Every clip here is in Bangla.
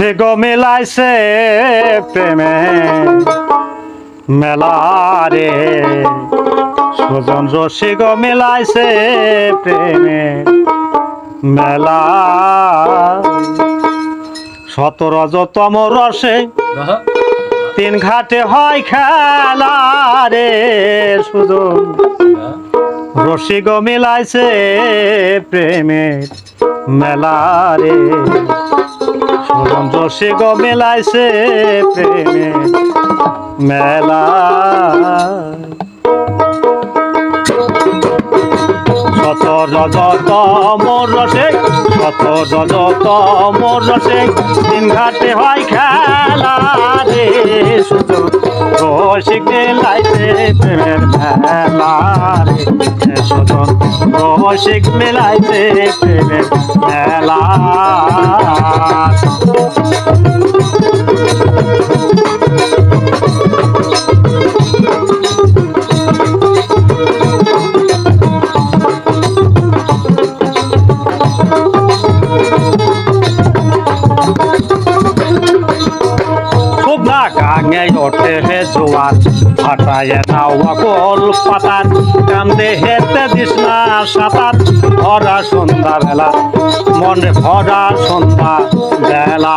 রসে গো মেলাইছে প্রেমে মেলারে সুজন রসে গো মেলাইছে প্রেমে মেলা। সতেরো যতম রসে তিন ঘাটে হয় খেলা রে। সুজন রসিগ মিলাইছে প্রেমের মেলা রে। সুরম রসিগ মিলাইছে প্রেমের মেলা। শত রজত মোর রসে, শত রজত মোর রসে তিন ঘাটে হয় খেলা রে। রসিক মেলাইছে প্রেমের মেলা রে। শুধু রসিক মেলাইতে প্রেমের মেলা। ওঠে হে জোয়ার ফাটায় নাওয়া কল পাতার কান্দে হেতে দিস না সাঁতার। ভরা সন্ধ্যা বেলা, মনে ভরা সন্ধ্যা বেলা।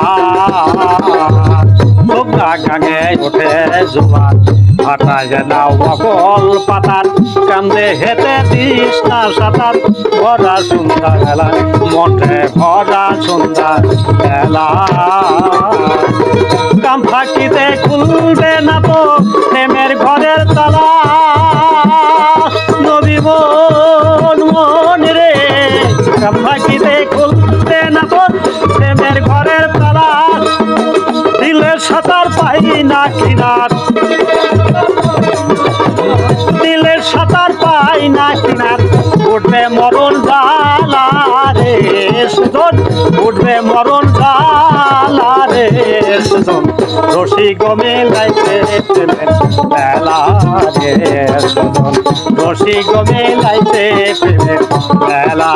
না গাঙে ওঠে জোয়ার ফাটায় নাওয়া কল পাতার কান্দে হেতে দিস না সাঁতার। ভরা সন্ধ্যা বেলা, মনে ভরা সন্ধ্যা বেলা। প্রেমের ঘরের তালা। নবী মন মন রে কাম ফাঁকিতে না তো প্রেমের ঘরের তালা। দিলের সাঁতার পাই না কিনার। দিলের সাঁতার পাই না কিনার। উঠবে মরণ জালা রে, সুজন, উঠবে মরণ জালা রে। সুজন রসিক মেলাইতে প্রেমের মেলা রে সুজন গমে প্রেমের বেলা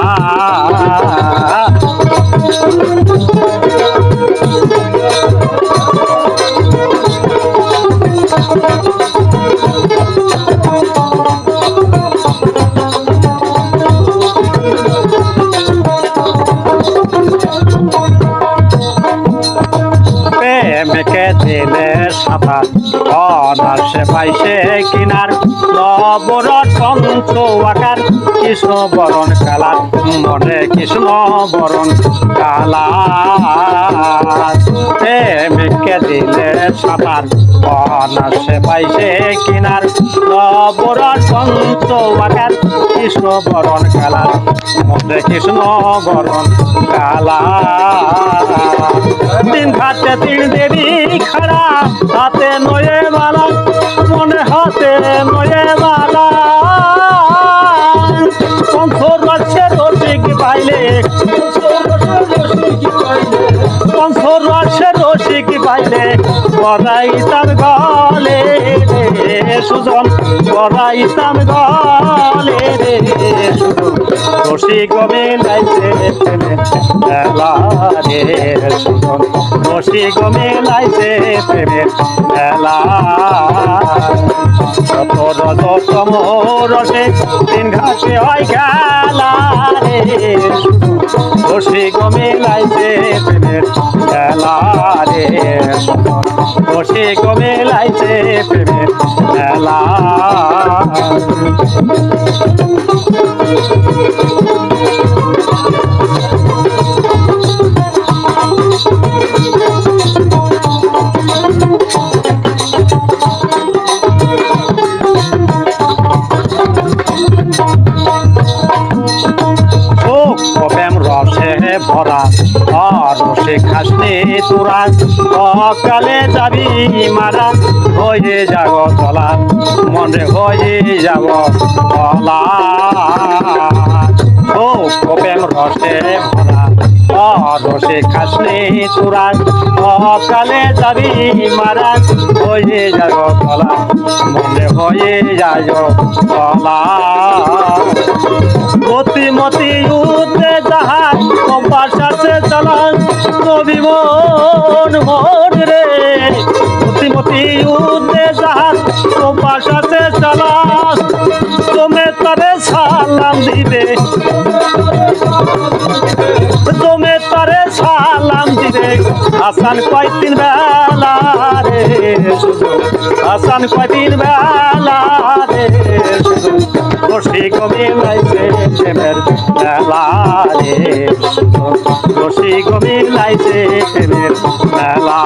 পাইছে কিনার? নবর পঞ্চ আকার কৃষ্ণ বরণ কালার। মনে কৃষ্ণ বরণ কালার। প্রেমকে দিলে সাঁতার অনার্সে পাইছে কিনার। নবর পঞ্চ আকার কৃষ্ণ বরণ কালার। মনে কৃষ্ণ বরণ কালার। দিন ঘাটে তিন দেবী পাইলে পঞ্চর রাছে রসিক পাইলে বড়াইতাম গলে রে সুজন বড়াইতাম গলে রে রসিক মেলাইছে সুজন। রসিক মেলাইছে প্রেমে মেলা কত রজতম রসে তিন ঘাটে হয় খেলা রে গমে লাইছে প্রেমের খেলা রে। গমে লাইছে প্রেমের খেলা। তোরা অকালে যাবি মারা, হয়ে যাব তলা, মনে হয়ে যাব তলা। চোখ প্রেম রসে ভরা রসে খাসলে তোরা অকালে যাবি মারা, হয়ে যাব তলা, মনে হয়ে যায় তলা। মতি মতি উদ্দে জাহাজ নবী মন রে। মতি মতি উদ্দে জাহাজ অভ্যাস আছে চালান তুমি তারে সালাম দিবে। তুমি তারে সালাম দিবে। আসান কয়দিন বেলা রে আসান কয়দিন বেলা রে রশি গমে লাইছে মেলা রে লাইছে প্রেমের মেলা।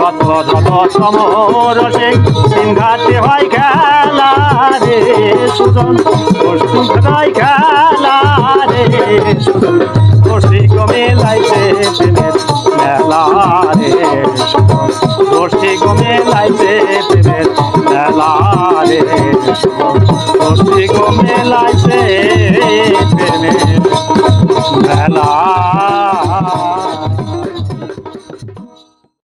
কত যত সমরসে সিংহাতে হয় খেলা রে, সুজন। হয় খেলা রে, সুজন। রশি গমে লাইছে মেলা রে, সুজন। রশি গমে লাইছে মেলা রে, সুজন। রশি গমে লাইছে